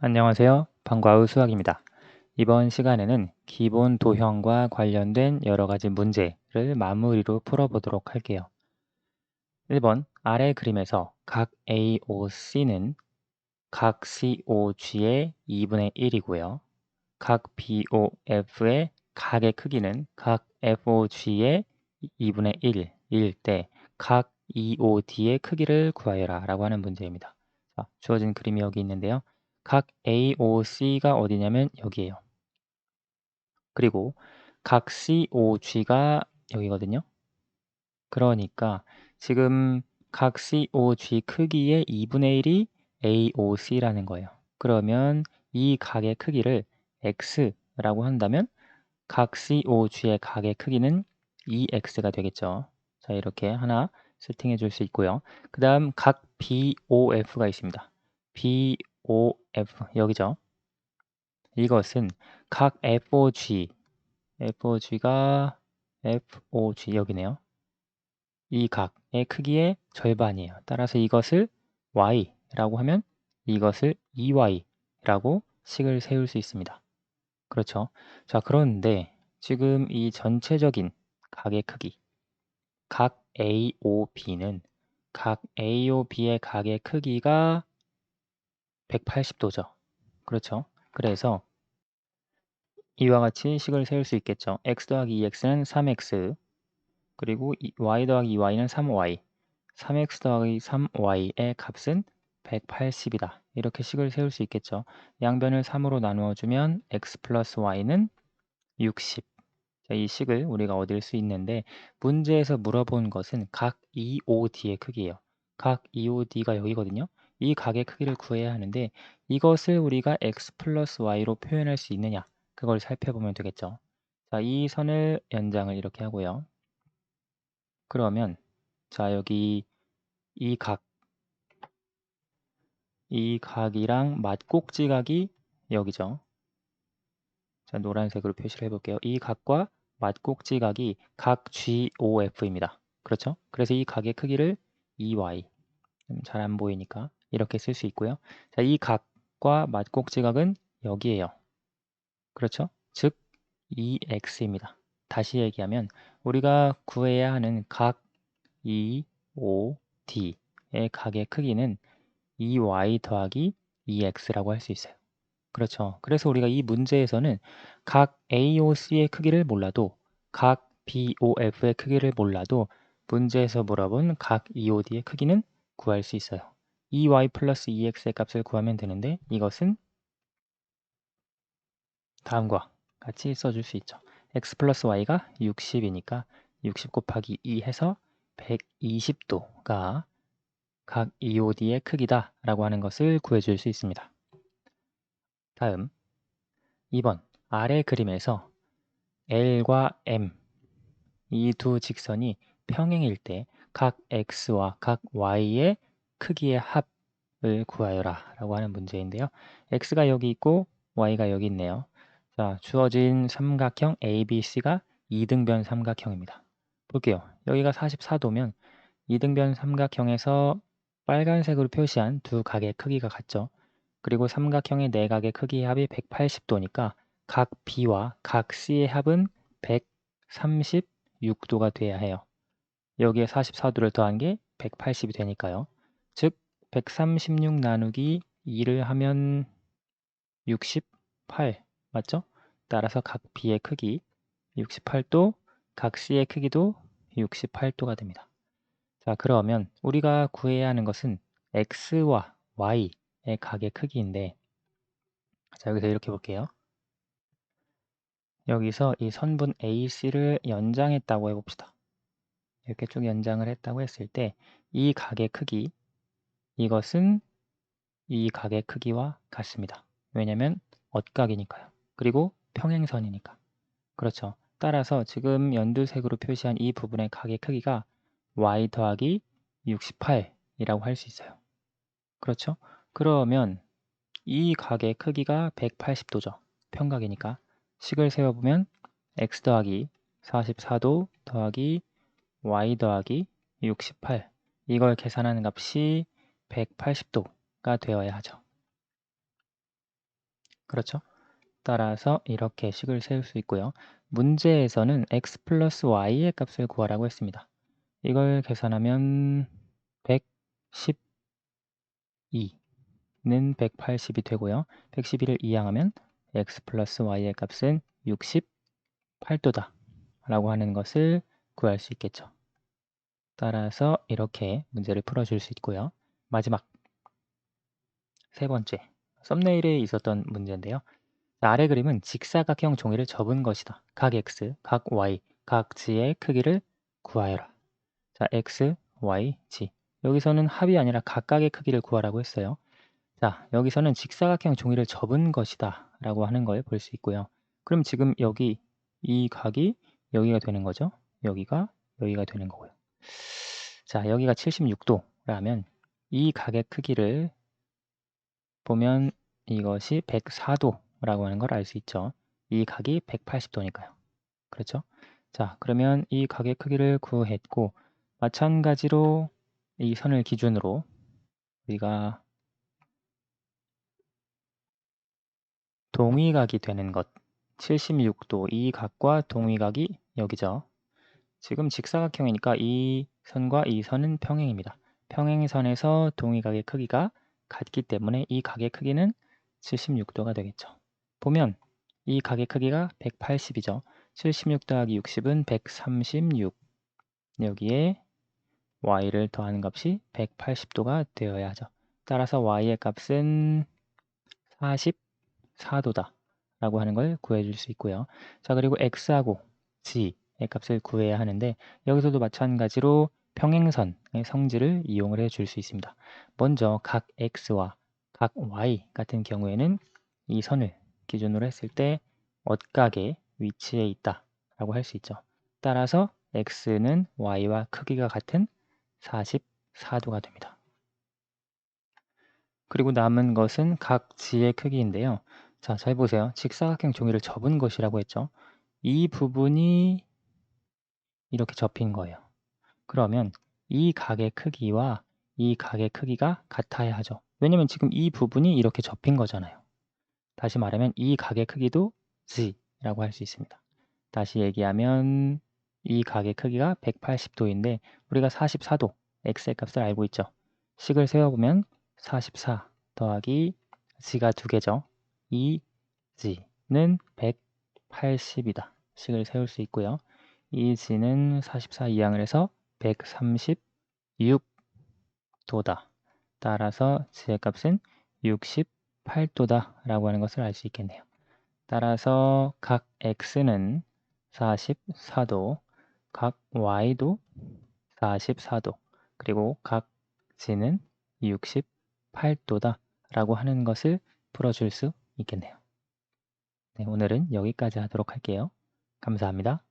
안녕하세요. 방과후 수학입니다. 이번 시간에는 기본 도형과 관련된 여러 가지 문제를 마무리로 풀어보도록 할게요. 1번 아래 그림에서 각 AOC는 각 COG의 2분의 1이고요. 각 BOF의 각의 크기는 각 FOG의 2분의 1일 때 각 EOD의 크기를 구하여라 라고 하는 문제입니다. 자, 주어진 그림이 여기 있는데요. 각 AOC가 어디냐면 여기에요. 그리고 각 COG가 여기거든요. 그러니까 지금 각 COG 크기의 2분의 1이 AOC라는 거예요. 그러면 이 각의 크기를 X라고 한다면 각 COG의 각의 크기는 2X가 되겠죠. 자, 이렇게 하나 세팅해 줄 수 있고요. 그 다음 각 BOF가 있습니다. BOF, 여기죠. 이것은 각 FOG, FOG가 FOG 여기네요. 이 각의 크기의 절반이에요. 따라서 이것을 Y라고 하면 이것을 EY라고 식을 세울 수 있습니다. 그렇죠. 자, 그런데 지금 이 전체적인 각의 크기, 각 AOB는 각 AOB의 각의 크기가 180도죠. 그렇죠. 그래서 이와 같이 식을 세울 수 있겠죠. x 더하기 2x는 3x 그리고 y 더하기 2y는 3y 3x 더하기 3y의 값은 180이다. 이렇게 식을 세울 수 있겠죠. 양변을 3으로 나누어 주면 x 플러스 y는 60. 자, 이 식을 우리가 얻을 수 있는데 문제에서 물어본 것은 각 EOD의 크기예요. 각 EOD가 여기거든요. 이 각의 크기를 구해야 하는데 이것을 우리가 x 플러스 y로 표현할 수 있느냐 그걸 살펴보면 되겠죠. 자, 이 선을 연장을 이렇게 하고요. 그러면 자 여기 이 각, 이 각이랑 맞꼭지각이 여기죠. 자, 노란색으로 표시를 해볼게요. 이 각과 맞꼭지각이 각 GOF입니다. 그렇죠? 그래서 이 각의 크기를 EY 잘 안 보이니까 이렇게 쓸 수 있고요. 자, 이 각과 맞꼭지각은 여기에요. 그렇죠? 즉 EX입니다. 다시 얘기하면 우리가 구해야 하는 각 E, O, D의 각의 크기는 EY 더하기 EX라고 할 수 있어요. 그렇죠. 그래서 우리가 이 문제에서는 각 AOC의 크기를 몰라도 각 BOF의 크기를 몰라도 문제에서 물어본 각 EOD의 크기는 구할 수 있어요. EY 플러스 EX의 값을 구하면 되는데 이것은 다음과 같이 써줄 수 있죠. x 플러스 y가 60이니까 60 곱하기 2 해서 120도가 각 EOD의 크기다 라고 하는 것을 구해줄 수 있습니다. 다음 2번 아래 그림에서 L과 M 이 두 직선이 평행일 때 각 X와 각 Y의 크기의 합을 구하여라 라고 하는 문제인데요. X가 여기 있고 Y가 여기 있네요. 자, 주어진 삼각형 ABC가 2등변 삼각형입니다. 볼게요. 여기가 44도면 2등변 삼각형에서 빨간색으로 표시한 두 각의 크기가 같죠. 그리고 삼각형의 내각의 크기의 합이 180도니까 각 B와 각 C의 합은 136도가 돼야 해요. 여기에 44도를 더한 게 180이 되니까요. 즉, 136 나누기 2를 하면 68 맞죠? 따라서 각 B의 크기 68도, 각 C의 크기도 68도가 됩니다. 자, 그러면 우리가 구해야 하는 것은 X와 Y의 각의 크기인데 자, 여기서 이렇게 볼게요. 여기서 이 선분 AC를 연장했다고 해봅시다. 이렇게 쭉 연장을 했다고 했을 때 이 각의 크기, 이것은 이 각의 크기와 같습니다. 왜냐하면 엇각이니까요. 그리고 평행선이니까. 그렇죠. 따라서 지금 연두색으로 표시한 이 부분의 각의 크기가 y 더하기 68이라고 할 수 있어요. 그렇죠? 그러면 이 각의 크기가 180도죠. 평각이니까. 식을 세워보면 x 더하기 44도 더하기 y 더하기 68 이걸 계산하는 값이 180도가 되어야 하죠. 그렇죠? 따라서 이렇게 식을 세울 수 있고요. 문제에서는 x 플러스 y의 값을 구하라고 했습니다. 이걸 계산하면 112는 180이 되고요. 112를 이항하면 x 플러스 y의 값은 68도다 라고 하는 것을 구할 수 있겠죠. 따라서 이렇게 문제를 풀어줄 수 있고요. 마지막 세 번째 썸네일에 있었던 문제인데요. 아래 그림은 직사각형 종이를 접은 것이다. 각 x, 각 y, 각 g의 크기를 구하여라. 자, x, y, g. 여기서는 합이 아니라 각각의 크기를 구하라고 했어요. 자, 여기서는 직사각형 종이를 접은 것이다 라고 하는 걸 볼 수 있고요. 그럼 지금 여기 이 각이 여기가 되는 거죠. 여기가 여기가 되는 거고요. 자, 여기가 76도라면 이 각의 크기를 보면 이것이 104도라고 하는 걸 알 수 있죠. 이 각이 180도니까요. 그렇죠? 자, 그러면 이 각의 크기를 구했고 마찬가지로 이 선을 기준으로 우리가 동위각이 되는 것 76도 이 각과 동위각이 여기죠. 지금 직사각형이니까 이 선과 이 선은 평행입니다. 평행선에서 동위각의 크기가 같기 때문에 이 각의 크기는 76도가 되겠죠. 보면 이 각의 크기가 180이죠. 76 더하기 60은 136. 여기에 y를 더하는 값이 180도가 되어야 하죠. 따라서 y의 값은 44도다 라고 하는 걸 구해줄 수 있고요. 자 그리고 x하고 g의 값을 구해야 하는데 여기서도 마찬가지로 평행선의 성질을 이용을 해 줄 수 있습니다. 먼저 각 x와 각 y 같은 경우에는 이 선을 기준으로 했을 때 엇각의 위치에 있다 라고 할 수 있죠. 따라서 x는 y와 크기가 같은 44도가 됩니다. 그리고 남은 것은 각 g의 크기인데요. 자, 잘 보세요. 직사각형 종이를 접은 것이라고 했죠. 이 부분이 이렇게 접힌 거예요. 그러면 이 각의 크기와 이 각의 크기가 같아야 하죠. 왜냐면 지금 이 부분이 이렇게 접힌 거잖아요. 다시 말하면 이 각의 크기도 g라고 할 수 있습니다. 다시 얘기하면 이 각의 크기가 180도인데 우리가 44도 x의 값을 알고 있죠. 식을 세워보면 44 더하기 g가 두 개죠. 이 g는 180이다. 식을 세울 수 있고요. 이 g는 44 이항을 해서 136도다. 따라서 g의 값은 68도다 라고 하는 것을 알 수 있겠네요. 따라서 각 x는 44도, 각 y도 44도, 그리고 각 g는 68도다 라고 하는 것을 풀어줄 수 있겠네요. 네, 오늘은 여기까지 하도록 할게요. 감사합니다.